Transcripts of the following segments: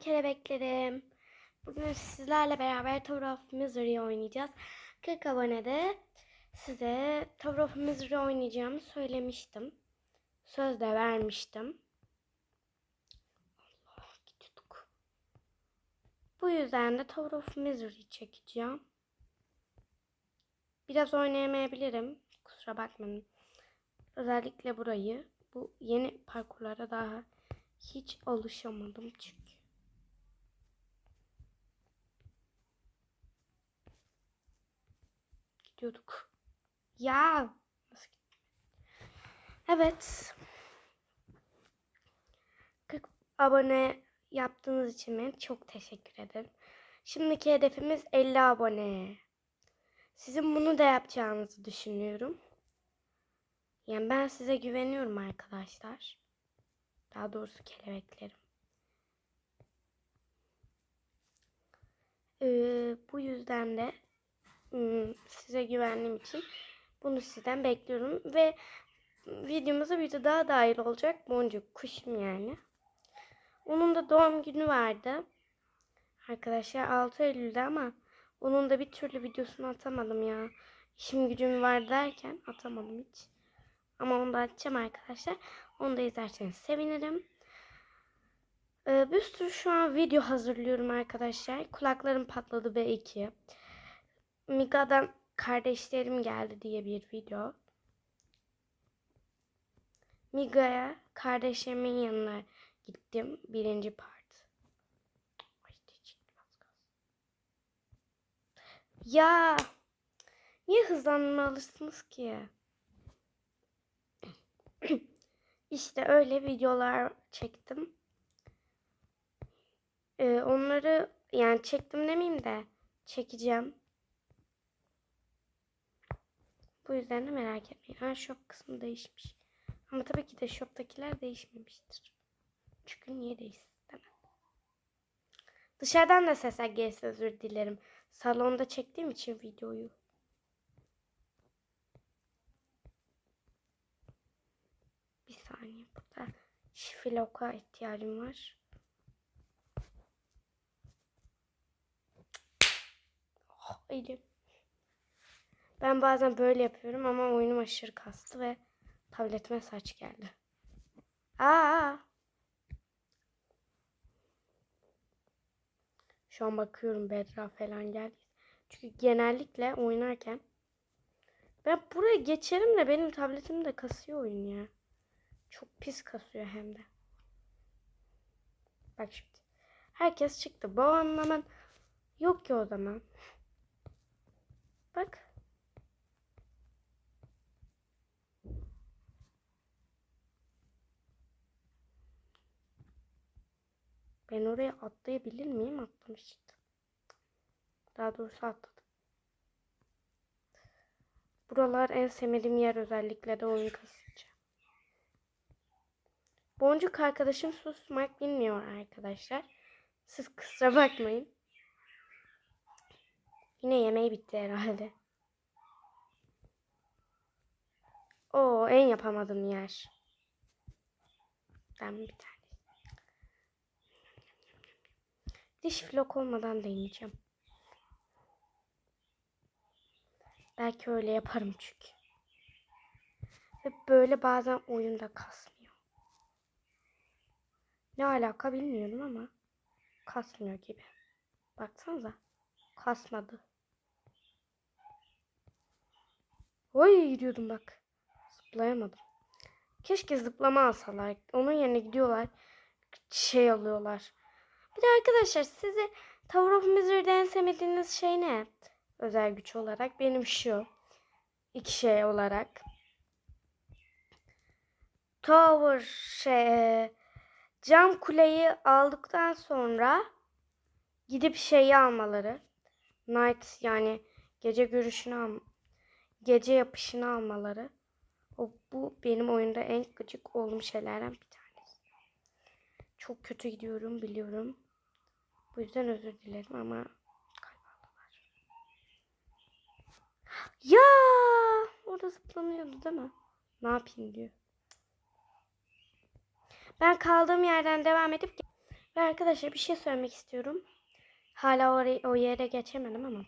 kelebeklerim. Bugün sizlerle beraber Tower of Misery oynayacağız. 40 abonede size Tower of Misery oynayacağımı söylemiştim. Söz de vermiştim. Allah gidiyorduk. Bu yüzden de Tower of Misery çekeceğim. Biraz oynayamayabilirim. Kusura bakmayın. Özellikle burayı. Bu yeni parkurlara daha hiç alışamadım çünkü. Gidiyorduk. Ya. Evet. 40 abone yaptığınız için ben çok teşekkür ederim. Şimdiki hedefimiz 50 abone. Sizin bunu da yapacağınızı düşünüyorum. Yani ben size güveniyorum arkadaşlar. Daha doğrusu kelebeklerim. Ee, bu yüzden de size güvendiğim için bunu sizden bekliyorum. Ve videomuza bir de daha dahil olacak. Boncuk kuşum yani. Onun da doğum günü vardı. Arkadaşlar 6 Eylül'de ama onun da bir türlü videosunu atamadım ya. İşim gücüm var derken atamadım hiç. Ama onu da açacağım arkadaşlar. Onu da izlerseniz sevinirim. Ee, bir sürü şu an video hazırlıyorum arkadaşlar. Kulaklarım patladı B2. Miga'dan kardeşlerim geldi diye bir video. Miga'ya kardeşlerimin yanına gittim. Birinci part. Ya niye hızlanmalısınız ki? İşte öyle videolar çektim. Ee, onları yani çektim demeyeyim de çekeceğim. Bu yüzden de merak etmeyin. Ha shop kısmı değişmiş. Ama tabii ki de shop'takiler değişmemiştir. Çünkü niye değişsin? Dışarıdan da sesler gelirse özür dilerim. Salonda çektiğim için videoyu. Bir saniye burada şifiloka ihtiyacım var. Oh, elim. Ben bazen böyle yapıyorum ama oyunum aşırı kastı ve tabletime saç geldi. Aa! Şu an bakıyorum Bedra falan geldi. Çünkü genellikle oynarken ben buraya geçerim de benim tabletim de kasıyor oyun ya. Çok pis kasıyor hem de. Bak şimdi. Herkes çıktı. Babam hemen yok ki o zaman. Bak. Ben oraya atlayabilir miyim? Atlamıştım. Daha doğrusu atladım. Buralar en sevmediğim yer özellikle de oyun kasınca. Boncuk arkadaşım susmak bilmiyor arkadaşlar. Siz kusura bakmayın. Yine yemeği bitti herhalde. O en yapamadığım yer. Ben bir tane. Diş flok olmadan deneyeceğim. Belki öyle yaparım çünkü. Ve böyle bazen oyunda kasmıyor. Ne alaka bilmiyorum ama kasmıyor gibi. Baksanıza. Kasmadı. Oy gidiyordum bak. Zıplayamadım. Keşke zıplama alsalar. Onun yerine gidiyorlar. Şey alıyorlar. Bir de arkadaşlar size Tower of Misery'de en sevmediğiniz şey ne? Özel güç olarak. Benim şu. iki şey olarak. Tower şey cam kuleyi aldıktan sonra gidip şeyi almaları. Night yani gece görüşünü al gece yapışını almaları. O bu benim oyunda en gıcık olduğum şeylerden bir. Çok kötü gidiyorum biliyorum. Bu yüzden özür dilerim ama kayboldular. Ya orada zıplanıyordu değil mi? Ne yapayım diyor. Ben kaldığım yerden devam edip Ve arkadaşlar bir şey söylemek istiyorum. Hala oraya, o yere geçemedim ama.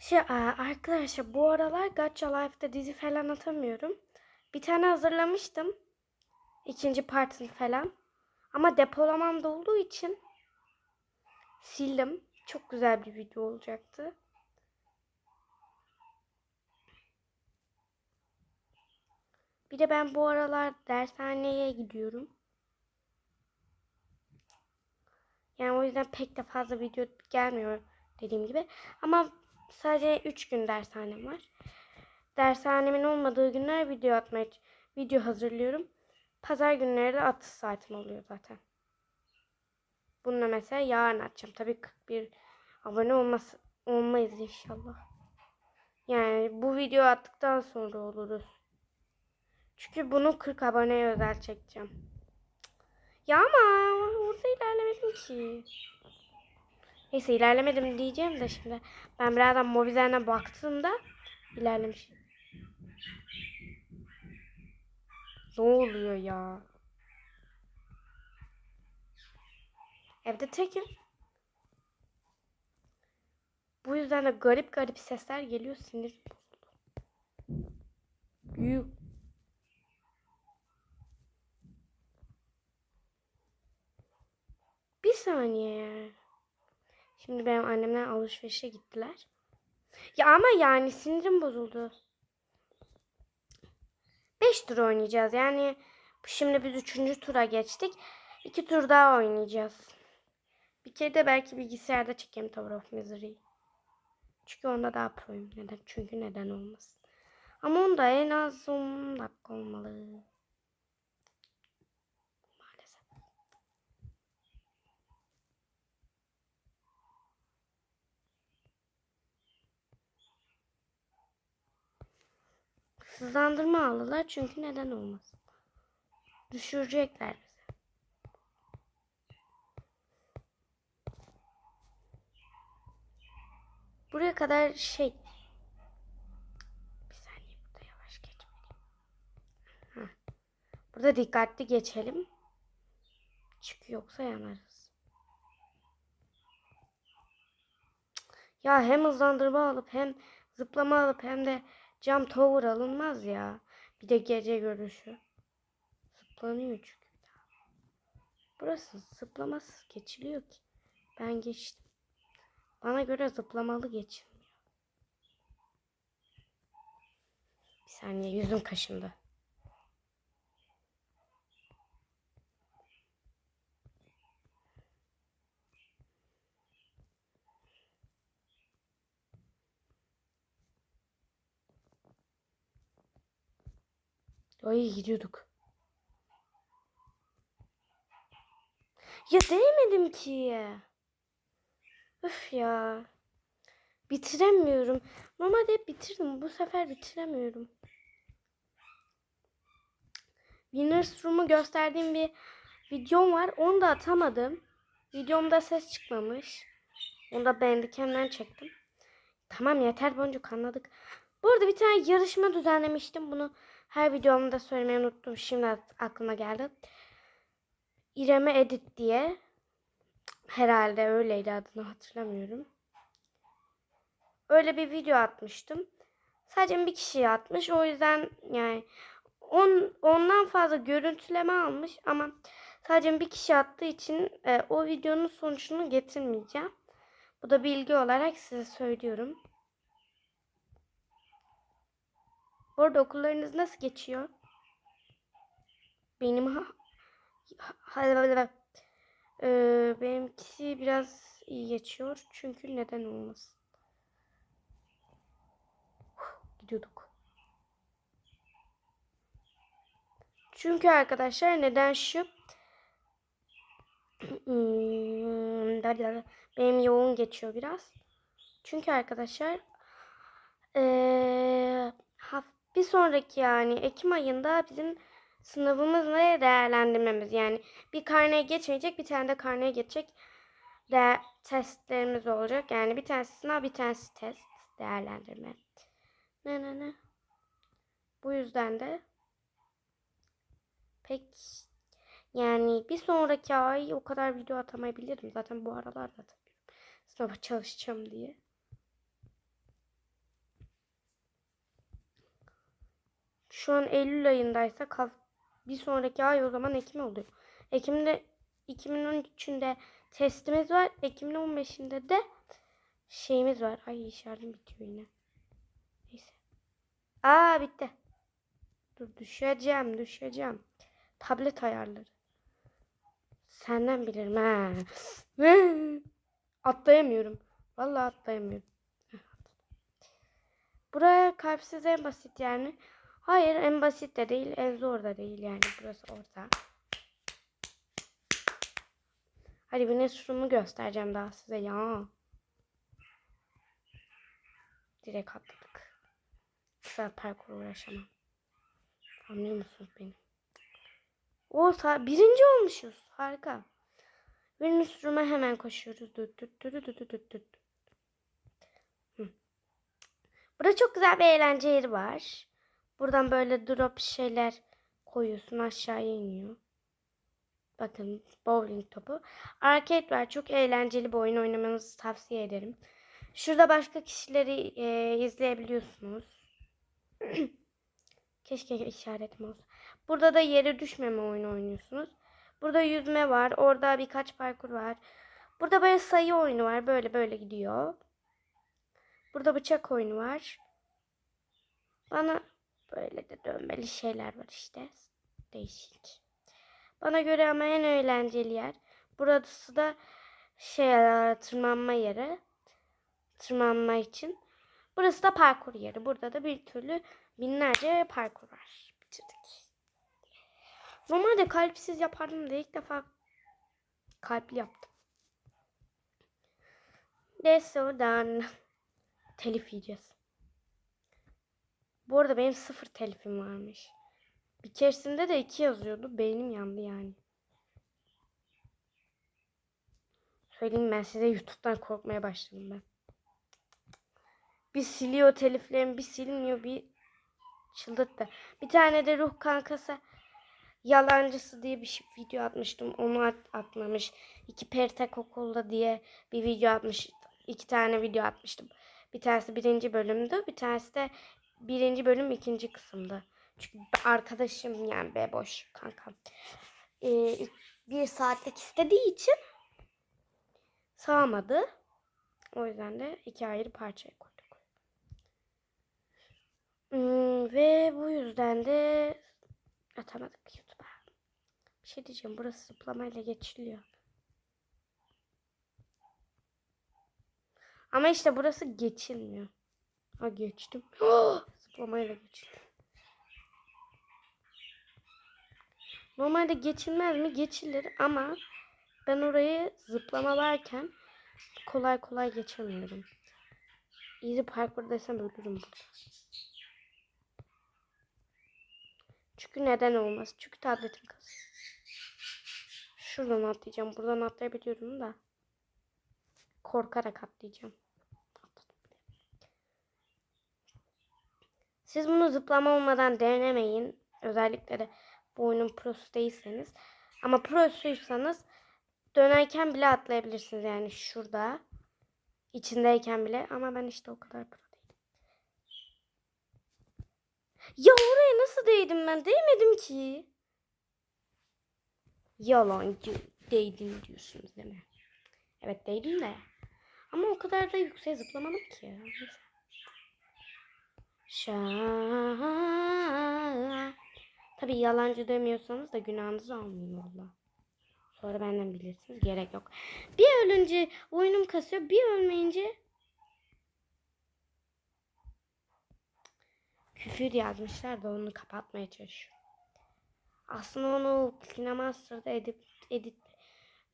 Şey arkadaşlar bu aralar Gacha Life'da dizi falan atamıyorum. Bir tane hazırlamıştım. İkinci partını falan. Ama depolamam da olduğu için sildim. Çok güzel bir video olacaktı. Bir de ben bu aralar dershaneye gidiyorum. Yani o yüzden pek de fazla video gelmiyor dediğim gibi. Ama sadece 3 gün dershanem var. Dershanemin olmadığı günler video atmaya video hazırlıyorum. Pazar günleri de atış saatim oluyor zaten. Bunu mesela yarın atacağım. Tabii 41 abone olması olmayız inşallah. Yani bu video attıktan sonra oluruz. Çünkü bunu 40 aboneye özel çekeceğim. Ya ama orada ilerlemedim ki. Neyse ilerlemedim diyeceğim de şimdi. Ben birazdan mobilerine baktığımda ilerlemiş. Ne oluyor ya? Evde tekim. Bu yüzden de garip garip sesler geliyor. Sinir bozuldu. Büyük. Bir saniye. Şimdi benim annemler alışverişe gittiler. Ya ama yani sinirim bozuldu. 5 tur oynayacağız. Yani şimdi biz 3. tura geçtik. 2 tur daha oynayacağız. Bir kere de belki bilgisayarda çekeyim Tower of Misery'yi. Çünkü onda daha proyum. Neden? Çünkü neden olmasın. Ama onda en az 10 dakika olmalı. Hızlandırma aldılar çünkü neden olmasın. Düşürecekler. Buraya kadar şey. Bir saniye burada yavaş geçmeliyim. Heh. Burada dikkatli geçelim. Çünkü yoksa yanarız. Ya hem hızlandırma alıp hem zıplama alıp hem de cam tower alınmaz ya. Bir de gece görüşü. Zıplanıyor çünkü. Burası zıplamasız geçiliyor ki. Ben geçtim. Bana göre zıplamalı geçilmiyor. Bir saniye yüzüm kaşındı. Ay gidiyorduk. Ya değmedim ki. Öf ya. Bitiremiyorum. Normalde hep bitirdim. Bu sefer bitiremiyorum. Winners Room'u gösterdiğim bir videom var. Onu da atamadım. Videomda ses çıkmamış. Onu da Bandicam'den çektim. Tamam yeter boncuk anladık. Bu arada bir tane yarışma düzenlemiştim. Bunu her videomda söylemeyi unuttum. Şimdi aklıma geldi. İrem'e Edit diye. Herhalde öyleydi adını hatırlamıyorum. Öyle bir video atmıştım. Sadece bir kişi atmış. O yüzden yani on, ondan fazla görüntüleme almış ama sadece bir kişi attığı için e, o videonun sonucunu getirmeyeceğim. Bu da bilgi olarak size söylüyorum. Bu arada okullarınız nasıl geçiyor? Benim ha, ha, ee, benimkisi biraz iyi geçiyor. Çünkü neden olmasın? Gidiyorduk. Çünkü arkadaşlar neden şu? Hmm, benim yoğun geçiyor biraz. Çünkü arkadaşlar ee, bir sonraki yani Ekim ayında bizim sınavımız ve değerlendirmemiz. Yani bir karneye geçmeyecek bir tane de karneye geçecek de testlerimiz olacak. Yani bir tanesi sınav bir tanesi test değerlendirme. Ne ne ne. Bu yüzden de pek Yani bir sonraki ay o kadar video atamayabilirim. Zaten bu aralar da. Sınava çalışacağım diye. Şu an Eylül ayındaysa bir sonraki ay o zaman Ekim oluyor. Ekim'de 2013'ünde testimiz var. Ekim'in 15'inde de şeyimiz var. Ay şarjım bitiyor yine. Neyse. Aa bitti. Dur düşeceğim düşeceğim. Tablet ayarları. Senden bilirim ha. Atlayamıyorum. Vallahi atlayamıyorum. Buraya kalpsiz en basit yani. Hayır en basit de değil en zor da değil yani burası orta. Hadi bir şunu göstereceğim daha size ya. Direkt atladık. Kısa parkur uğraşamam. Anlıyor musunuz beni? O birinci olmuşuz. Harika. Venüs Rum'a hemen koşuyoruz. Düt düt düt düt düt düt. Burada çok güzel bir eğlence yeri var. Buradan böyle drop şeyler koyuyorsun aşağıya iniyor. Bakın bowling topu. Arcade var. Çok eğlenceli bir oyun oynamanızı tavsiye ederim. Şurada başka kişileri e, izleyebiliyorsunuz. Keşke işaretim olsa. Burada da yere düşmeme oyunu oynuyorsunuz. Burada yüzme var. Orada birkaç parkur var. Burada böyle sayı oyunu var. Böyle böyle gidiyor. Burada bıçak oyunu var. Bana böyle de dönmeli şeyler var işte. Değişik. Bana göre ama en eğlenceli yer. Burası da şey tırmanma yeri. Tırmanma için. Burası da parkur yeri. Burada da bir türlü binlerce parkur var. Bitirdik. Normalde kalpsiz yapardım da ilk defa kalpli yaptım. Desodan telif yiyeceğiz. Bu arada benim sıfır telifim varmış. Bir keresinde de iki yazıyordu. Beynim yandı yani. Söyleyeyim ben size YouTube'dan korkmaya başladım ben. Bir siliyor teliflerimi, bir silmiyor, bir çıldırttı. Bir tane de ruh kankası yalancısı diye bir video atmıştım. Onu at, atmamış. İki peritek okulda diye bir video atmış. İki tane video atmıştım. Bir tanesi birinci bölümdü. Bir tanesi de birinci bölüm ikinci kısımdı. Çünkü arkadaşım yani beboş kankam. Ee, bir saatlik istediği için sağmadı. O yüzden de iki ayrı parçaya koyduk. Hmm, ve bu yüzden de atamadık YouTube'a. Bir şey diyeceğim. Burası zıplamayla geçiliyor. Ama işte burası geçilmiyor. Ha geçtim. Zıplamayla geçiliyor. Normalde geçilmez mi? Geçilir ama ben orayı zıplama varken kolay kolay geçemiyorum. Easy parkur desem ölürüm burada. Çünkü neden olmaz? Çünkü tabletim kasıyor. Şuradan atlayacağım. Buradan atlayabiliyorum da. Korkarak atlayacağım. Siz bunu zıplama olmadan denemeyin. Özellikle de bu prosu değilseniz. Ama prosuysanız dönerken bile atlayabilirsiniz. Yani şurada. içindeyken bile. Ama ben işte o kadar pro değilim. Ya oraya nasıl değdim ben? Değmedim ki. Yalancı değdin diyorsunuz değil mi? Evet değdim de. Ama o kadar da yükseğe zıplamadım ki. Neyse. Şa Tabii yalancı demiyorsanız da günahınızı almayın valla. Sonra benden bilirsiniz. Gerek yok. Bir ölünce oyunum kasıyor. Bir ölmeyince küfür yazmışlar da onu kapatmaya çalışıyorum. Aslında onu Kinemaster'da edit, edit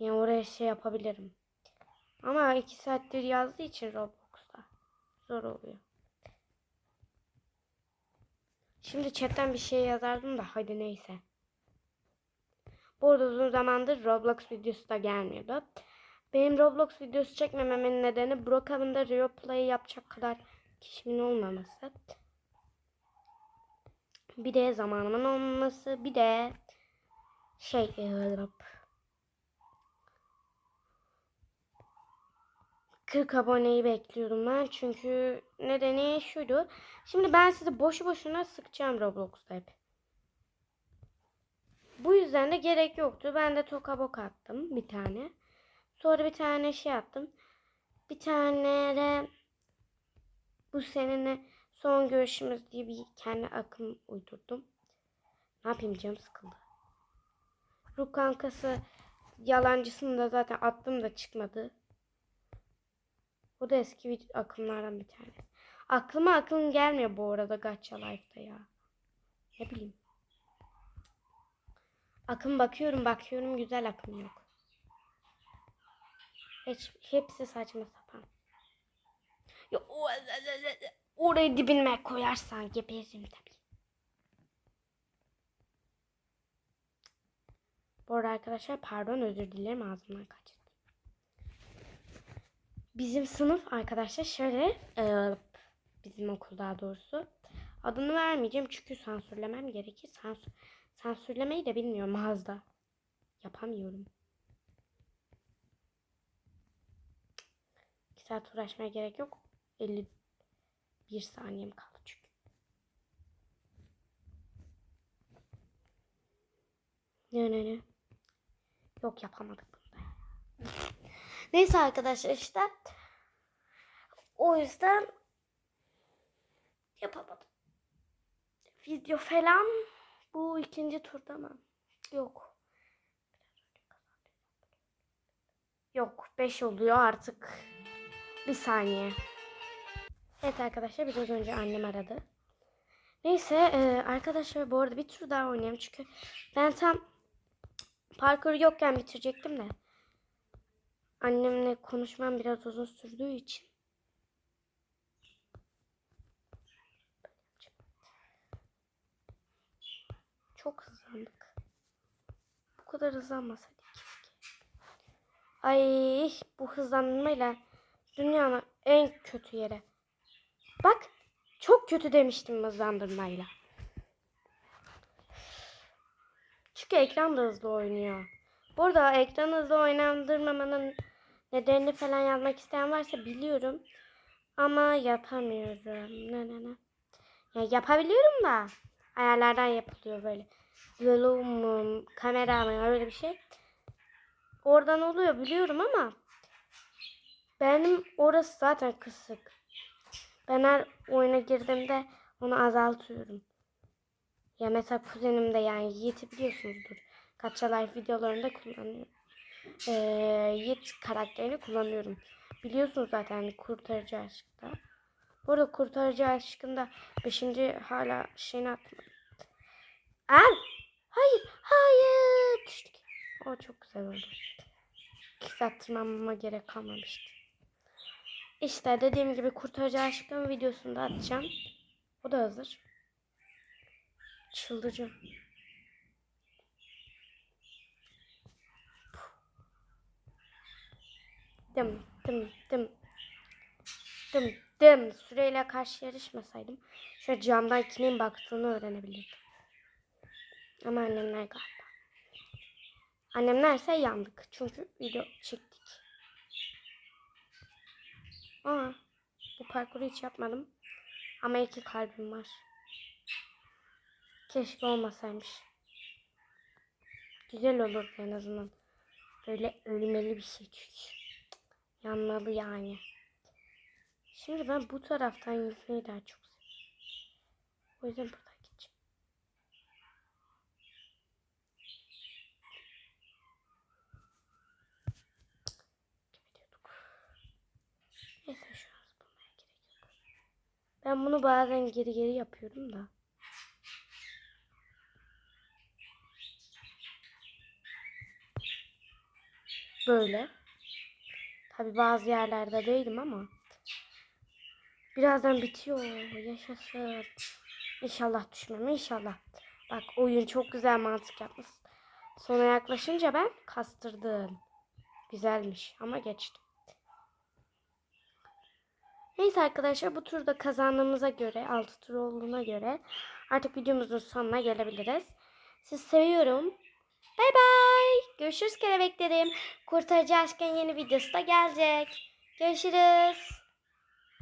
yani oraya şey yapabilirim. Ama iki saattir yazdığı için Roblox'ta zor oluyor. Şimdi chatten bir şey yazardım da hadi neyse. Bu arada uzun zamandır Roblox videosu da gelmiyordu. Benim Roblox videosu çekmememin nedeni Brookhaven'da Rio Play yapacak kadar kişimin olmaması. Bir de zamanımın olmaması. Bir de Şey e, 40 aboneyi bekliyordum ben. Çünkü nedeni şuydu. Şimdi ben sizi boşu boşuna sıkacağım Roblox'ta hep. Bu yüzden de gerek yoktu. Ben de tokabok attım bir tane. Sonra bir tane şey attım. Bir tane de bu seninle son görüşümüz diye bir kendi akım uydurdum. Ne yapayım canım sıkıldı. Ruh kankası yalancısını da zaten attım da çıkmadı. Bu da eski bir akımlardan bir tanesi. Aklıma akım gelmiyor bu arada Gacha Life'da ya. Ne bileyim. Akım bakıyorum bakıyorum güzel akım yok. Hiç, hepsi saçma sapan. Ya, o, orayı dibine koyarsan geberirim tabii. Bu arada arkadaşlar pardon özür dilerim ağzımdan kaçtı. Bizim sınıf arkadaşlar şöyle e, bizim okul daha doğrusu adını vermeyeceğim çünkü sansürlemem gerekir. Sansür, sansürlemeyi de bilmiyorum ağızda. Yapamıyorum. İki saat uğraşmaya gerek yok. 51 saniyem kaldı çünkü. Ne ne ne. Yok yapamadık bunda. Neyse arkadaşlar işte. O yüzden yapamadım. Video falan bu ikinci turda mı? Yok. Yok 5 oluyor artık. Bir saniye. Evet arkadaşlar biraz önce annem aradı. Neyse e, arkadaşlar bu arada bir tur daha oynayalım çünkü ben tam parkuru yokken bitirecektim de. Annemle konuşmam biraz uzun sürdüğü için. Çok hızlandık. Bu kadar hızlanmasaydık. Ay bu hızlanmayla dünyanın en kötü yere. Bak çok kötü demiştim hızlandırmayla. Çünkü ekran da hızlı oynuyor. Burada ekran hızlı oynandırmamanın nedenini falan yazmak isteyen varsa biliyorum. Ama yapamıyorum. Ne ne ne. Ya yapabiliyorum da ayarlardan yapılıyor böyle. Volum, kamera mı öyle bir şey. Oradan oluyor biliyorum ama benim orası zaten kısık. Ben her oyuna girdiğimde onu azaltıyorum. Ya mesela kuzenim de yani Yiğit'i biliyorsunuzdur. Kaça Life videolarında kullanıyorum. Ee, Yiğit karakterini kullanıyorum. Biliyorsunuz zaten kurtarıcı aşkta. Bu arada kurtarıcı aşkında 5. hala şeyini atmadım. Al! Hayır! Hayır! Düştük. O çok güzel oldu. İki saat tırmanmama gerek kalmamıştı. İşte dediğim gibi kurtarıcı aşkın videosunu da atacağım. O da hazır. Çıldıracağım. Dım dım dım. Dım dım. Süreyle karşı yarışmasaydım şöyle camdan kimin baktığını öğrenebilirdim. Ama annemler galiba. Annemlerse yandık. Çünkü video çektik. Aa, bu parkuru hiç yapmadım. Ama iki kalbim var. Keşke olmasaymış. Güzel olurdu en azından. Böyle ölmeli bir şey çünkü. Yanmalı yani. Şimdi ben bu taraftan yüzmeyi daha çok seviyorum. O yüzden buradan gideceğim. Neyse şu an bulmaya gerek yok. Ben bunu bazen geri geri yapıyorum da. Böyle. Tabi bazı yerlerde değilim ama. Birazdan bitiyor. Yaşasın. İnşallah düşmem. inşallah. Bak oyun çok güzel mantık yapmış. Sona yaklaşınca ben kastırdım. Güzelmiş ama geçtim. Neyse arkadaşlar bu turda kazandığımıza göre 6 tur olduğuna göre artık videomuzun sonuna gelebiliriz. Siz seviyorum. Bay bay. Görüşürüz kelebeklerim. Kurtarıcı aşkın yeni videosu da gelecek. Görüşürüz.